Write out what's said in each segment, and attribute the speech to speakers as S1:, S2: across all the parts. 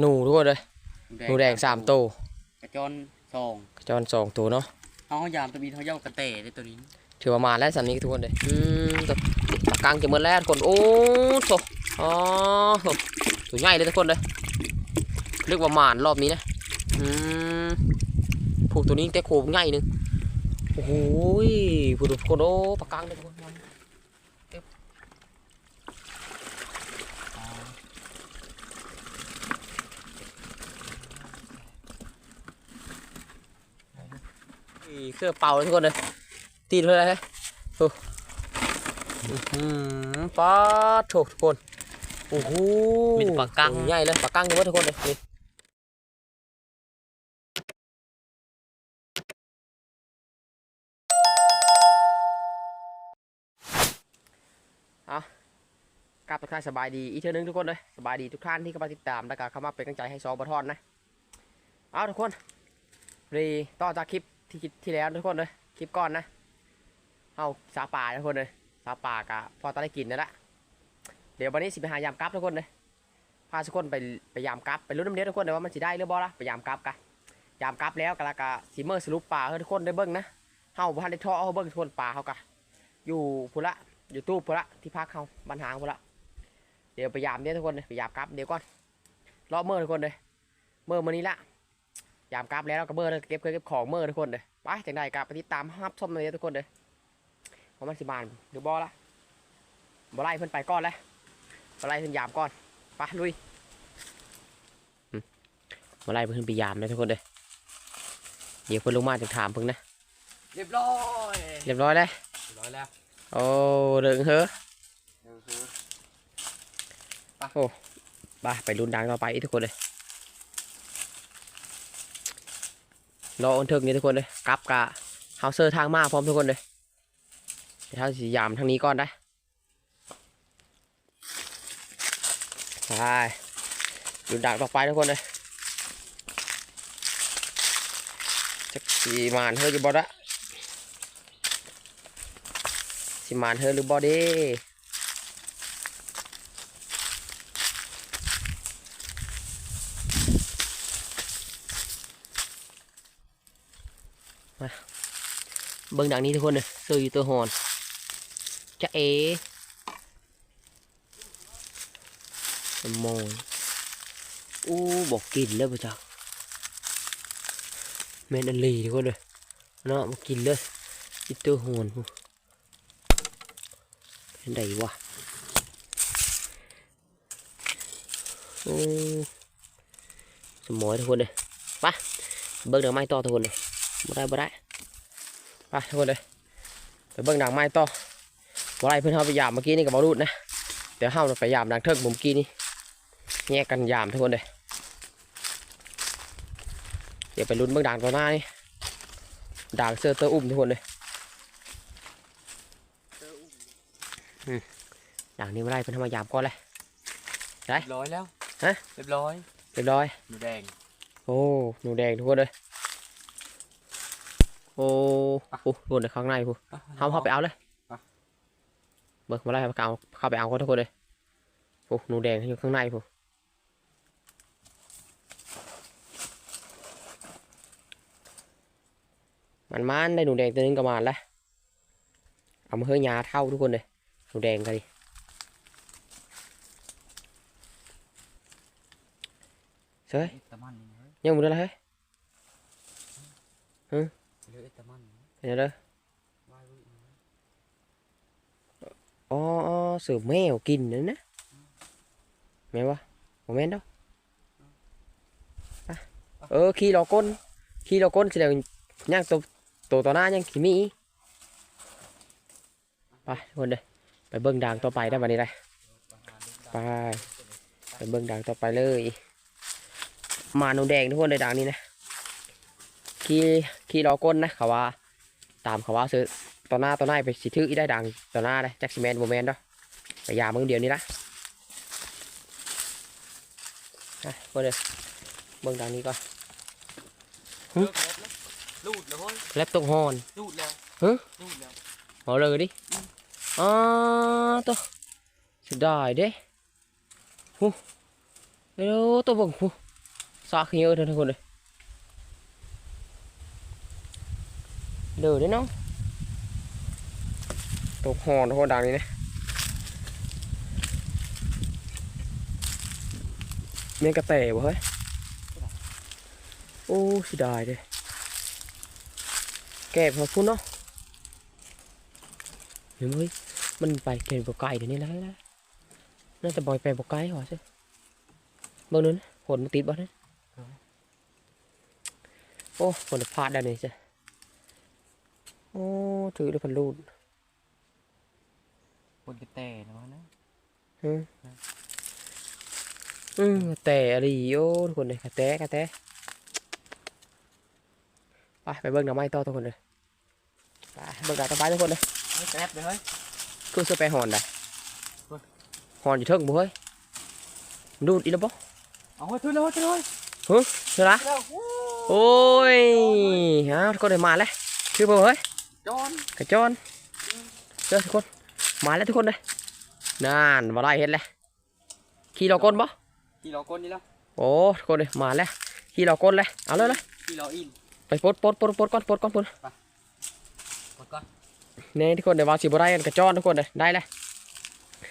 S1: หนูทุกคนเลยหนูแดงสามตัว
S2: กระจอนสอง
S1: กระจอนสองตัวเนาะ
S2: เอาเขายามตัวบีเขาเย่ากระเตะได้ตัวนี้
S1: ถือว่ามาแล้วสันนี้ทุกคนเลยอืมตัวปากกลางจะเหมือนแล้วทุกคนโอ้โถอ๋อโถตัวใหญ่เลยทุกคนเลยเรียกว่าหมานรอบนี้นะอืมผูกตัวนี้แต่โคมใหญ่หนึงโอ้โหยผูกทุกคนโอ้ปากกลางเลยทุกคน เครื่องเป่าเลยทุกคนเลยตีเลยเลยโอ้อื้อหือป๊าดโถทุกคนโอ้โห
S2: มีแต่ปากกัง
S1: ใหญ่เลยปากกังเลยเว้ยทุกคนเลยนี่เอากลับทุกท่านสบายดีอีกเท่านึงทุกคนเลยสบายดีทุกท่านที่เข้ามาติดตามและก็เข้ามาเป็นกำลังใจให้ซอบะทอนนะ เอาทุกคนรีต่อจากคลิป ที่ที่แล้วทุกคนเลยคลิปก่อนนะเอาสาป่าทุกคนเลยสาป่ากะพอตอนได้กินนั่นแหละเดี๋ยววันนี้สิไปหายามกับทุกคนเลยพาทุกคนไปไปยามกับไปรู้น้ำเลี้ยทุกคนเลยว่ามันสิได้หรือบ่ละไปยามกับกะยามกับแล้วกะละกะสีเมอร์สรุปป่าให้ทุกคนได้เบิ่งนะเฮาบ่ทันได้ท่อเอาเบิ่งทุกคนป่าเฮากะอยู่พุ่นละอยู่ตู้พุ่นละที่พักเฮาบ้านหางพุ่นละเดี๋ยวไปยามเนี่ยทุกคนเลยไปยามกับเดี๋ยวก่อนรอเมื่อทุกคนเลยเมื่อมื้อนี้ละ ยามกลับแล้วเราก็เมื่อเลยเก็บเคยเก็บของเมื่อทุกคนเลยไปจังไดกะไปติดตามรับชมเลยทุกคนเลยว่ามันสิบานหรือบ่ละบ่ไล่เพิ่นไปก่อนเลยบ่ไล่เพิ่นยามก่อนไปลุยมาไล่เพิ่นไปยามเลยทุกคนเลยเดี๋ยวเพิ่นลงมาจะถามเพิ่นนะ
S2: เรียบร้อย
S1: เรียบร้อยเลย
S2: เรียบร้อยแล้ว
S1: โอ้เดิงเฮ้อ
S2: เดี๋ยวคือ
S1: ไปไปรุนดังต่อไปอีกทุกคนเลย รออันเทิงนี่ทุกคนเลยกลับกะเฮาเซอร์ทางมาพร้อมทุกคนเลยเดี๋ยวเฮาสิยามทางนี้ก่อนได้ไปรุนดังต่อไปทุกคนเลยจักสีมานเฮ้อจะบอดะสิมานเฮ้อหรือบอเด้ เบิ่งดังนี้ทุกคนเลยออยู่ตัวหอนจะเอสมองอู้บอกกินเลยป่ะจ๊ะแม่นอันลีทุกคนเลยเนาะมากินเลยอีตัวหอนเป็นไดวะโอ้สมอยทุกคนเลยไปเบิ่งดังไม้ต่อทุกคนเลยบ่ได้บ่ได้ ไปทุกคนเลยไปเบิ่งด่างไม้ต่อบ่ไรเพื่อนเฮาไปยามเมื่อกี้นี่กับบอรูดนะเดี๋ยวเฮาไปยามด่างเทิงมุมกี้นี่แยกกันยามทุกคนเลยเดี๋ยวไปลุ้นเบิ่งด่างตัวหน้านี่ด่างเสื้อเตอร์อุ้มทุกคนเลยอืมด่างนี้บ่ไรเพื่อนเฮามายามก่อนเลย
S2: เรียบร้อยแล้ว
S1: ฮะ
S2: เรียบร้อย
S1: เรียบร้อย
S2: หนูแดง
S1: โอ้หนูแดงทุกคนเลย โอ้โหทุกคนข้างในพูเขาเข้าไปเอาเลยเบิกมาไล่มาเอาเข้าไปเอาเขาทุกคนเลยโอ้หนูแดงอยู่ข้างในพูมันมันได้หนูแดงตัวนึงก็มาแล้วเอามาเฮือยาเท่าทุกคนเลยหนูแดงกันดิเฮ้ย
S2: เอตามันนี่เฮ้ย
S1: ยังหมดแล้วเฮ้ย
S2: เหลือเอตามันนี่
S1: เป็นยังไง
S2: ว่ายไว้อีกนะ
S1: อ๋ออ๋อเสือแมวกินนั่นนะแมววะโมเมนต์ดอกไปเออขี่รอก้นขี่รอก้นแสดงย่างตัวตัวต่อหน้ายังขี่มีอีไปทุกคนเลยไปเบิ้งด่างต่อไปได้บันนี้เลยไปไปเบิ้งด่างต่อไปเลย มาหนูแดงทุกคนเลยด่างนี้นะ ขี่ขี่รอก้นนะเขาว่า ตามเขาว่าซื้อต่อหน้าต่อหน้าไปสิถืออีได้ดังต่อหน้าเลยแจ็คซิแมนโมเมนต์เนาะไปยามึงเดียวนี้ละอะเบิ่งเลยเบิ่งดังนี้ก่อนหึ
S2: เลิกแล้วนะลูดแล้วเฮ้ย
S1: แล็บตรงฮอน
S2: ลูดแล้ว
S1: ฮะ
S2: ลูดแล้ว
S1: เอาเลยดิอ๋อตัวสุดได้เด้หูเดี๋ยวตัวเบิ่งหูซอกเยอะทุกคนเลย เดือดด้วยเนาะตกหอนทุกคนดังนี้นะเมนกระเตะบ่เฮ้ยโอ้เสิดายเลยแกะพอพุ่นเนาะเดี๋ยวมึงมันไปเก็บบ่ไก่เดี๋ยวนี้แล้วนะน่าจะบอยไปบ่ไก่หรอใช่เบิ่งนู้นหนมันติดบ่เนี่ยโอ้คนพลาดได้นี่จ้ะ โอ้ถือแล้วพันลูด
S2: คนกระแต่นะวะนะ
S1: อืมอืมแต่อะไรโอ้ทุกคนเลยกระแตะกระแตะไปไปเบิ่งหน่อไม้ต่อทุกคนเลยไปเบิ่งดาวต่อไปทุกคนเลย
S2: เฮ้ยแกร็บเลยเฮ้ย
S1: คือเสื้อไปหอนได้
S2: เฮ้ย
S1: หอนอยู่เทิงบ่เฮ้ยมันดูดอีแล้วบ่
S2: เอาเฮ้ยช่วยเลยช่วยเลย
S1: เชื่อละ
S2: แล้ว
S1: โอ้ยฮะทุกคนเลยมาแล้วคือบ่เฮ้ย
S2: จอน
S1: กระจอนเจอทุกคน มาแล้วทุกคนเลยนั่นมาไล่เห็นเลยขี่เราก้นบ่
S2: ที่เราก้นนี่แล้ว
S1: โอ้ทุกคนเลยมาแล้วขี่เราก้นเลยเอาเลยเลย
S2: ที่เราอิน
S1: ไปปลดปลดปลดปลดก่อนปลดก่อนปลด
S2: กดก่อน
S1: นี่ทุกคนเดี๋ยววางสีบไรกันกระจอนทุกคนเลยได้เลย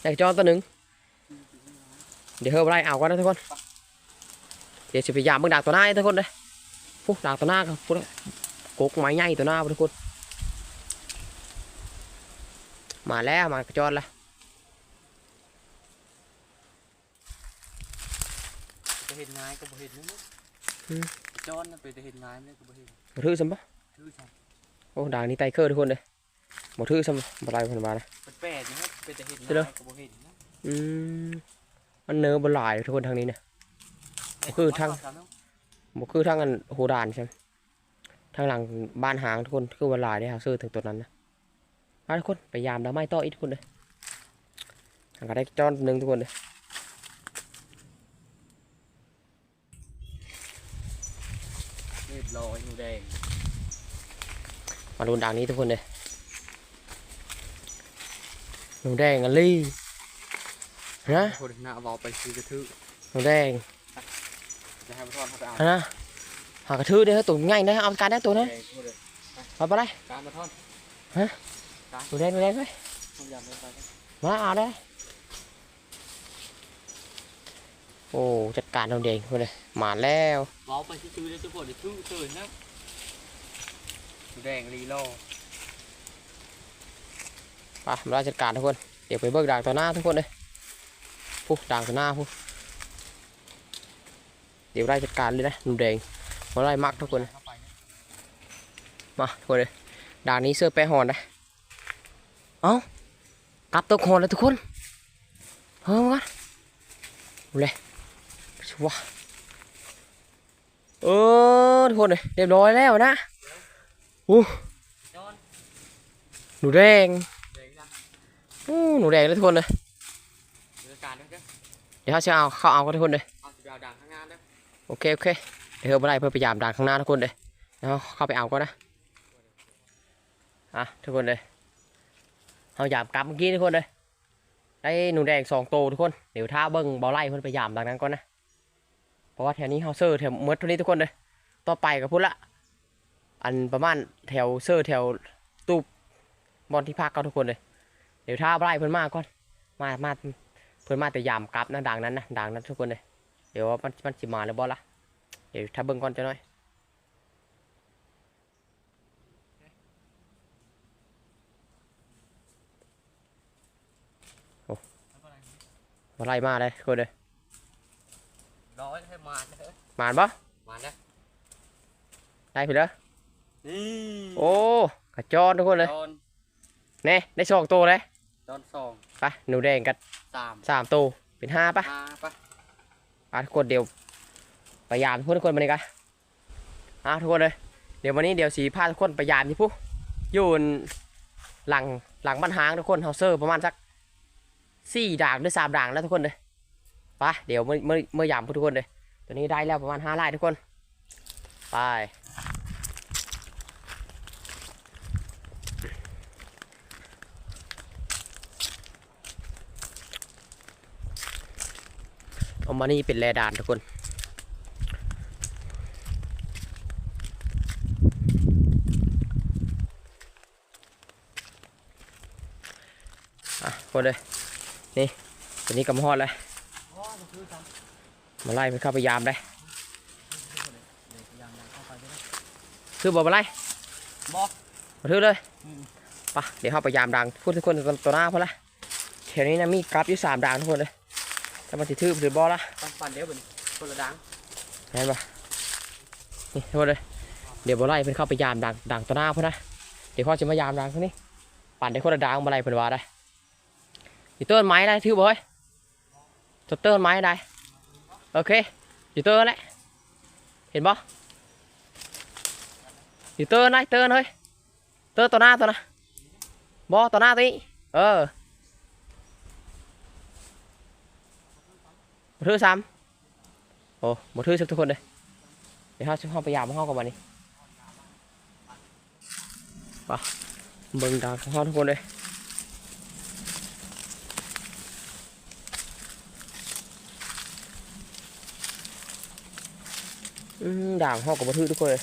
S1: ได้กระจอนตัวหนึ่งเดี๋ยวเฮอไรเอากันนะทุกคน เดี๋ยวจะพยายามมึงดักตัวหน้าให้ทุกคนเลยพวกดักตัวหน้าครับพวกกกไม้ใหญ่ตัวหน้าทุกคน มาแล้วมากระจอนแล้ว
S2: จะเห็นง่ายก็บ่เห็นนะมั้งจอนน่ะไปจะเห็นง่ายเลยก็บ่เห็น
S1: มาถือซ้ำปะ
S2: ชื่อฉัน
S1: โอ้ด่างนี้ไตเคอร์ทุกคนเลยมาถือซ้ำบไรคนมาเลย
S2: เป็นแปดนะครับไปจะเห็น
S1: เดี๋ยว
S2: ง่ายก็บ่เห็นนะ
S1: อืมมันเนื้อบหลายทุกคนทางนี้เนี่ยคือทางบ่คือทางอันโหดานใช่ไหมทางหลังบ้านหางทุกคนคือวันลายได้ครับซื้อถึงตัวนั้นนะมา ทุกคนไปยามดาวไม้ต่ออีกทุกคนเลยทางก็ได้จอนหนึ่งทุกคนเลย
S2: เรียบร้อยหนูแดง
S1: มาดูด่างนี้ทุกคนเลยหนูแดงอันลี่นะ
S2: คนหน้าเอาไปซื้อกระทืบ
S1: หนูแดง
S2: จะให้มาทอนเขาไปเอา
S1: อันนะหากระทือได้อตัวง่ายนะเอาการได้ตัวนะ
S2: แดงพูดเลย
S1: เอาไปเลย
S2: การมาทอน
S1: หนูแดงหนูแดงไป
S2: ต้องยำเลยไปนะ
S1: มาเอาได้ โอ้จัดการหนูแดงทุกคนเลยมาแล้ว
S2: เราไปที่ซื้อได้ทุกคนเดี๋ยวซื้อซื้อนะหนูแดงรีโล
S1: ไปมาจัดการทุกคน เดี๋ยวไปเบิกด่างต่อหน้าทุกคนเลยผู้ด่างต่อหน้าผู้เดี๋ยวไล่จัดการเลยนะหนุ่มแดงมาไล่มักทุกคนเลย
S2: เข้าไปนะ
S1: มาทุกคนเลยด่างนี้เสื้อแปรหอนนะ เอ้ากลับตกหอนแล้วทุกคนเฮ้ยมาดูเลยชัวร์เออทุกคนเลยเรียบร้อยแล้วนะอู้
S2: จอน
S1: หนูแดง
S2: แดงนะ
S1: อู้หนูแดงเลยทุกคนเลย
S2: เรือการด้วยกัน
S1: เดี๋ยวเขาจะเอาเขาเอากันทุกคนเลย
S2: เอาสิไปเอาด่างข้างหน้าด้วย
S1: โอเคโอเคเดี๋ยวเราไปไล่เพื่อพยายามด่านข้างหน้าทุกคนเลยแล้วเข้าไปเอาก็นะอะทุกคนเลย เอายามกลับเมื่อกี้ทุกคนเลยได้หนูแดงสองโตวทุกคนเดี๋ยวถ้าเบิ้งเบาไล่เพื่อนไปยามดังนั้นก่อนนะเพราะว่าแถวนี้เฮาเซอร์แถวเมื่อทุนี้ทุกคนเลยต่อไปก็พูดละอันประมาณแถวเซอร์แถวตูบบอลที่พักก็ทุกคนเลย เดี๋ยวถ้าไล่เพื่อนมาก่อนมามาเพื่อนมาแต่ยามกลับนะดังนั้นนะดังนั้นทุกคนเลยเดี๋ยวมันมันสิมาแล้วบ่ล่ะเดี๋ยวถ้าเบิ่งก่อนจะหน่อย มาไล่มาเลยคนเลย
S2: ร้อยให้มาเถอะ
S1: มานบ่
S2: มาเด้อ
S1: ได้ผิดแล้ว
S2: นี่
S1: โอ้กระจอนทุกคนเลย
S2: จอน
S1: เน่ได้สองตัวเลย
S2: จอนสอง
S1: ไปหนูแดงกัน
S2: สาม
S1: สามตัวเป็นห้าปะ
S2: มาปะ
S1: อะทุกคนเดี๋ยวพยายามทุกคนทุกคนมานี่กันอะทุกคนเลย เดี๋ยววันนี้เดี๋ยวสีพาทุกคนพยายามที่ผู้อยู่หลังหลังบ้านหางทุกคนเฮาเซอร์ประมาณสัก สี่ด่างหรือสามด่างแล้วทุกคนเลยปะเดี๋ยวเมื่อเมื่อเมื่อยามทุกคนเลยตัวนี้ได้แล้วประมาณห้าไร่ทุกคน ไป เอามานี่เป็นแรดานทุกคนอะคนเลย นี่ตัวนี้กำฮอดเลยมาไล่มันเข้าไปยามได้คือบอกมาไล่
S2: บ่
S1: มาถือเลย
S2: อืม
S1: ไปะเดี๋ยวเข้าไปยามดังพูดทุกคนตัวหน้าพอละแถวนี้นะมีกราฟอยู่สามดังทุกคนเลยจะมาติดทืบหรือบอละ
S2: ปันปันเดี๋ยวเป็นคนละดัง
S1: เห็นปะนี่ทุกคนเลยเดี๋ยวบอไล่เพิ่นเข้าไปยามดังดังตัวหน้าพอนะเดี๋ยวพ่อจะมายามดังพวกนี้ปั่นได้คนละดังบอไล่เพิ่นว่าได้ อยู่ต้นไม้ได้ถือบอยจดต้นไม้ได้โอเคอยู่ต้นแหละเห็นปะอยู่ต้นได้ต้นเฮ้ยต้นตัวหน้าตัวนะบอตัวหน้าตัวนี้เออบ่ถือซ้ำโอ้บ่ถือสักทุกคนเลยเดี๋ยวเขาจะเข้าไปยามห้องกันวันนี้ไปะเบิ่งดาวของเขาทุกคนเลย ด่างหองกับบัทึกทุกคนเลย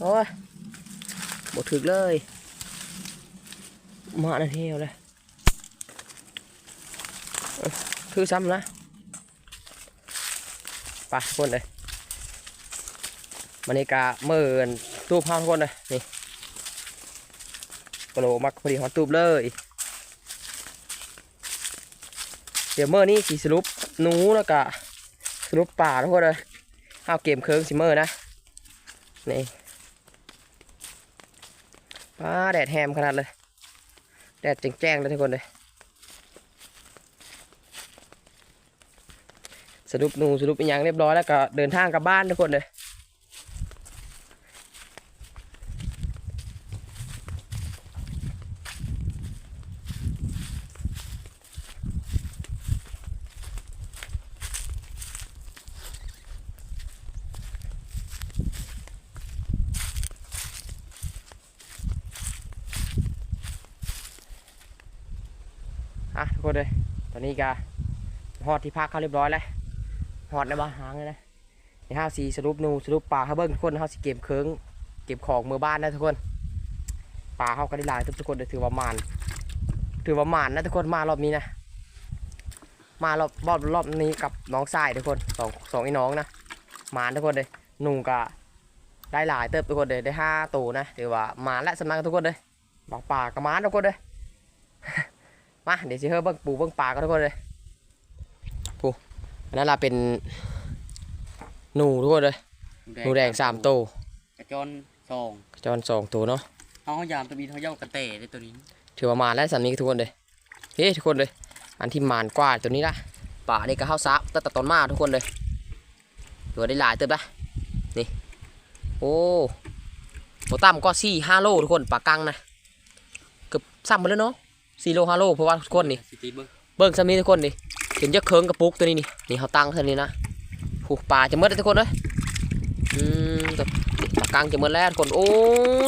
S1: โอ้ยบัทึกเลยมาหน้าเที่ยวเลยเอ้ยคือซ้ำนะไปทุกคนเลยมันนี่กาเมื่อนตูบห้าทุกคนเลยนี่กระโหลมักพอดีฮอตตูบเลย เดี๋ยวเมื่อนี้สีสรุปหนูแล้วก็สรุปป่าทุกคนเลยห้าเกมเคิงสิเมื่อนะนี่ป้าแดดแฮมขนาดเลย แดดแจ้งๆเลยทุกคนเลยสรุปหนูสรุปอีกอย่างเรียบร้อยแล้วก็เดินทางกลับบ้านทุกคนเลยอะทุกคนเลยต อนนี้ก็ฮอดที่พักเขาเรียบร้อยแล้วหอดในบ้านหางเลยนะในห้าสีสรุปนูสรุปปลาเขาเบิ้งทุกคนเขาสิเก็บเคิงเก็บของมือบ้านนะทุกคนปลาเขาก็ได้หลายทุกคนเลยถือว่ามานถือว่ามานนะทุกคนมารอบนี้นะมารอบรอบรอบนี้กับน้องทรายทุกคนสองสองไอ้น้องนะมานทุกคนเลยหนุ่งกะได้หลายเติบทุกคนเลยได้ห้าตัวนะถือว่ามานและสำนักทุกคนเลยบอกปลากับมานทุกคนเลย มาเดี๋ยวจะเฮ้เบิ้งปูเบิ้งปลากันทุกคนเลยอันนั้นเราเป็นหนูทุกคนเลยหนูแดงสามตัว
S2: กระจอนสอง
S1: จอนสองตัวเนาะ
S2: เขาเขายามตัวนี้เขาเย่ากระเตะได้ตัวนี้
S1: ถือว่ามาแล้วสามนี้ทุกคนเลยเฮ้ทุกคนเลย อันที่มานกว่าตัวนี้ละป่านี่ก็เข้าซับตั้งแต่ต้นมาทุกคนเลยตัวได้หลายเติบละนี่โอ้โหตั้มก็สี่ห้าโลทุกคนปลากังนะเกือบซ้ำหมดแล้วเนาะ สี่โลห้าโลเพราะว่าทุกคนนี่
S2: สิตีเบิ้ง
S1: เบิ้งซ้ำนี้ทุกคนนี่เห็นเยอะเคิงกระปุกตัวนี้นี่นี่เขาตั้งเท่านี้นะผูกปลาจะหมดแล้วทุกคนเลยอืมตัวนี่ปลากลางจะหมดแล้วทุกคนโอ้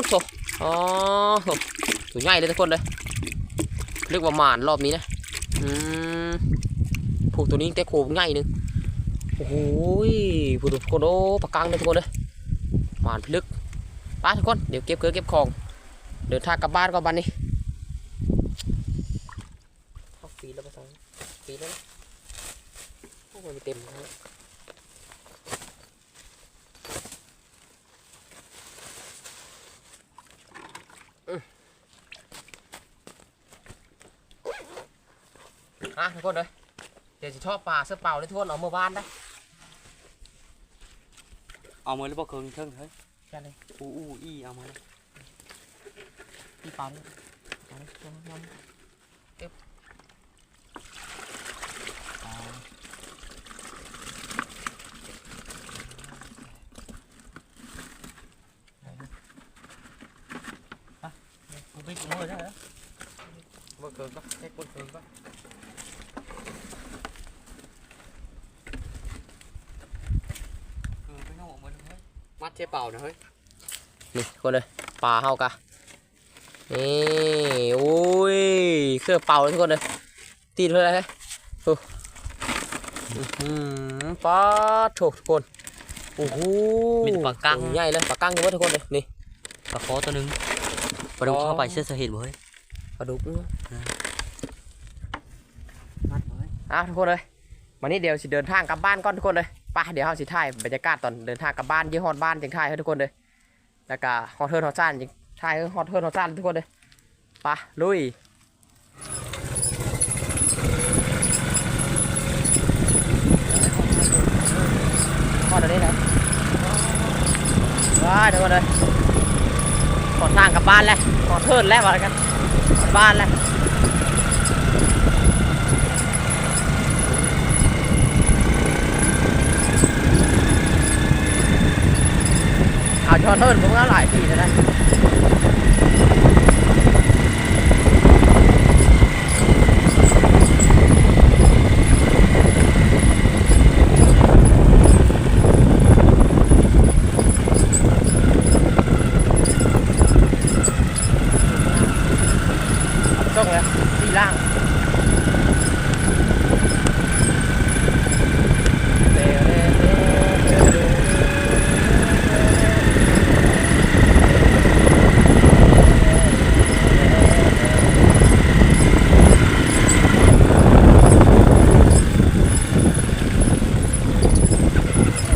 S1: โถอ๋อโถตัวใหญ่เลยทุกคนเลยเรียกว่าหมานรอบนี้นะอืมผูกตัวนี้แต่โคงใหญ่หนึงโอ้โหผูกทุกคนโอ้ปลากลางเลยทุกคนเลยหมานพลึกไปทุกคนเดี๋ยวเก็บเกลือเก็บของเดินทางกลับบ้านก่อนบ้านนี้เข้าปีแล้วปะสัง ปีแล้วนะ พวกมันเต็มแล้วอืมอะทุกคนเลยเดี๋ยวจะชอบปลาเสื้อเปล่าเลยทุกคนเอาเมื่อบ้านได้
S2: เอามือหรือเปล่าเคิงเทิงเฮ้ย
S1: แค่เลย
S2: อู้อู้อี้เอามา
S1: พี่ปลาเนี่ยปลาเนี่ยลองลองเก็บปลา
S2: กูไปกินเลยได้เหรอ
S1: เมื่อเกินก็แค่คนเกินก็
S2: เออไปนอกมันเฮ้ยมัด เชเป่านะเฮ้ย
S1: นี่คนเลยปลาเฮากะนี่โอ้ยเครื่องเป่าเลยทุกคนเลยตีด้วยอะไรเฮ้ยโอ้อื้อหือปลาโถทุกคนโอ้โห
S2: มีแต่ปลากัง
S1: ตัวใหญ่เลยปลากังเยอะทุกคนเลยนี่
S2: ปลาคอตัวหนึง
S1: ป
S3: ปลาดุกเข้าไปเสื้อเห็นบ่เฮ้ย
S1: ปลาดุกเนอะ
S2: มัดไว้
S1: อ้าวทุกคนเลยวันนี้เดี๋ยวสิเดินทางกลับบ้านก่อนทุกคนเลย ไปเดี๋ยวเราสิถ่ายบรรยากาศตอนเดินทางกลับบ้านยี่ฮอบ้านจังถ่ายให้ทุกคนเลยแล้วก็ฮอดเทิร์นฮอดซ่านจังถ่ายฮอดเทิร์นฮอดซ่านทุกคนเลยไปลุยฮอดอันนี้นะว้าทุกคนเลยฮอทางกลับบ้านแล้วฮอเทิร์นแล้วว่ากันบ้านแล้ว ขอาชอเทิร์ผมก็หลายทีแล้วนะเอาต้องเลยที่ล่างเร็วเร็วเร็วเร็วเร็ว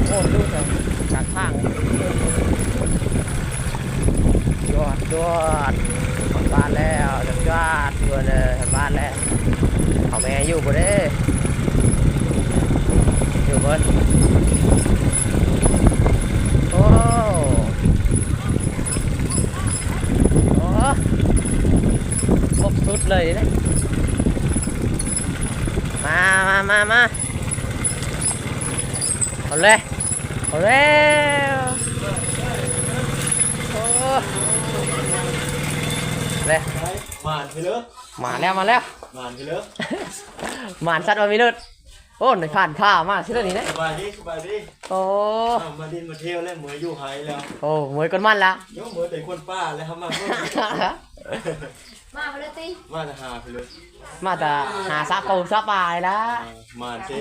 S1: โอ้ดูแต่จากข้างยอดยอดถึงบ้านแล้วยอดยอดเพื่อนเลยถึงบ้านแล้วเขาแม่อยู่บ่เด้อยู่เบิดโอ้โอ้ครบสุดเลยนะมามามามา เอาเลยเอาเร็วโอ้เลย
S2: มานไปเลย
S1: มาแล้วมาแล้ว
S2: มานไปเลย
S1: หมานสัตว์มามีเลือดโอ้ในผ่านผ้ามาชื่อนี้นะ
S2: สบายดีสบายดี
S1: โอ้
S2: เอามาดินมาเที่ยวแล้วเหมืออยู่ไฮแล้ว
S1: โอ้มวยก้นมันละ
S2: เดี๋ยวเหมือแต่คนป้าแล้วครับมาเมื่อ
S4: มาไปเลยติ
S2: มาจะหาไปเลย
S1: มาแต่หาซักปูซักปลายละ
S2: มานเจ๊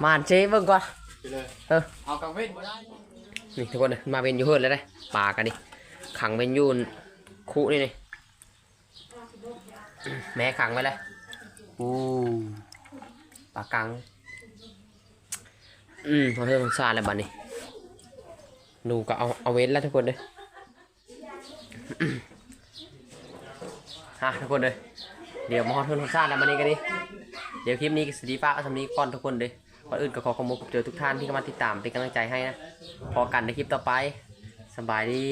S1: หมานเจ๊เบิ่งก่อน
S2: ไป เลย
S3: เอากังเว้นบ่ได้
S1: นี่ทุกคนเลยมาเป็นอยู่เฮิร์ดเลยได้ปลากันดิขังเป็นอยูนคุนี่นี่แม่ขังไว้เลยอู้ปลากัง อืมพอเธอสงสารแล้วบัดนี้หนูก็เอาเอาเว้นแล้วทุกคนเลยฮะทุกคนเลยเดี๋ยวมาฮอดเพื่อนสงสารแล้วบัดนี้กันดิเดี๋ยวคลิปนี้ก็สวัสดีป้าเอาสำนี้ก่อนทุกคนเลย ก่อนอื่นก็ขอขอบคุณเจอทุกท่านที่เข้ามาติดตามเป็นกำลังใจให้นะ พอกันในคลิปต่อไป สบายดี